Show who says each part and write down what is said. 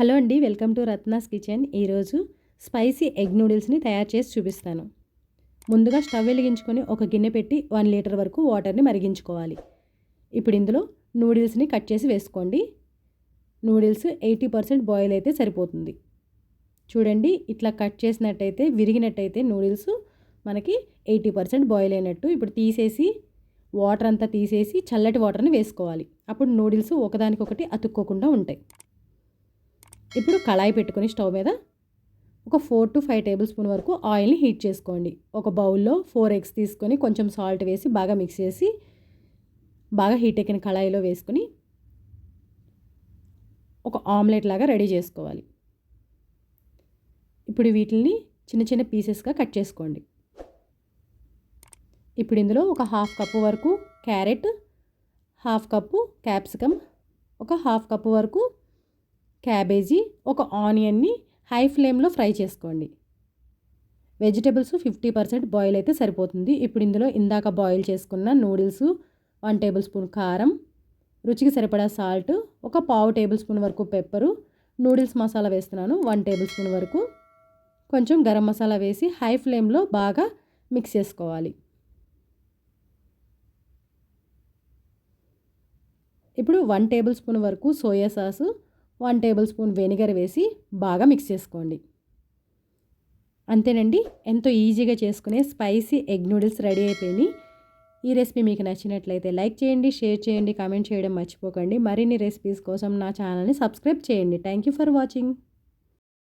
Speaker 1: Hello అండి welcome to Ratna's kitchen. ఈరోజు spicy egg నూడిల్స్ని తయారు చేసి చూపిస్తాను. ముందుగా స్టవ్ వెలిగించుకొని ఒక గిన్నె పెట్టి వన్ లీటర్ వరకు వాటర్ని మరిగించుకోవాలి. ఇప్పుడు ఇందులో నూడిల్స్ని కట్ చేసి వేసుకోండి. నూడిల్స్ ఎయిటీ పర్సెంట్ బాయిల్ అయితే సరిపోతుంది. చూడండి ఇట్లా కట్ చేసినట్టయితే విరిగినట్టయితే నూడిల్స్ మనకి ఎయిటీ పర్సెంట్ బాయిల్ అయినట్టు. ఇప్పుడు తీసేసి వాటర్ అంతా తీసేసి చల్లటి వాటర్ని వేసుకోవాలి. అప్పుడు నూడిల్స్ ఒకదానికొకటి అతుక్కోకుండా ఉంటాయి. ఇప్పుడు కళాయి పెట్టుకుని స్టవ్ మీద ఒక four to five tablespoon వరకు ఆయిల్ని హీట్ చేసుకోండి. ఒక బౌల్లో ఫోర్ ఎగ్స్ తీసుకొని కొంచెం సాల్ట్ వేసి బాగా మిక్స్ చేసి బాగా హీట్ ఎక్కిన కళాయిలో వేసుకొని ఒక ఆమ్లెట్ లాగా రెడీ చేసుకోవాలి. ఇప్పుడు వీటిని చిన్న చిన్న పీసెస్గా కట్ చేసుకోండి. ఇప్పుడు ఇందులో ఒక హాఫ్ కప్పు వరకు క్యారెట్ హాఫ్ కప్పు క్యాప్సికమ్ ఒక హాఫ్ కప్పు వరకు క్యాబేజీ ఒక ఆనియన్ని హై ఫ్లేమ్లో ఫ్రై చేసుకోండి. వెజిటేబుల్స్ ఫిఫ్టీ పర్సెంట్ బాయిల్ అయితే సరిపోతుంది. ఇప్పుడు ఇందులో ఇందాక బాయిల్ చేసుకున్న నూడిల్స్ వన్ టేబుల్ స్పూన్ కారం రుచికి సరిపడా సాల్ట్ ఒక పావు టేబుల్ స్పూన్ వరకు పెప్పరు నూడిల్స్ మసాలా వేస్తున్నాను వన్ టేబుల్ స్పూన్ వరకు. కొంచెం గరం మసాలా వేసి హై ఫ్లేమ్లో బాగా మిక్స్ చేసుకోవాలి. ఇప్పుడు వన్ టేబుల్ స్పూన్ వరకు soya sauce one tablespoon vinegar వేసి బాగా మిక్స్ చేసుకోండి. అంతేనండి ఎంతో ఈజీగా చేసుకునే స్పైసీ ఎగ్ నూడిల్స్ రెడీ అయిపోయినాయి. ఈ రెసిపీ మీకు నచ్చినట్లయితే లైక్ చేయండి షేర్ చేయండి కామెంట్ చేయడం మర్చిపోకండి. మరిన్ని రెసిపీస్ కోసం నా ఛానల్ని సబ్స్క్రైబ్ చేయండి. Thank you for watching.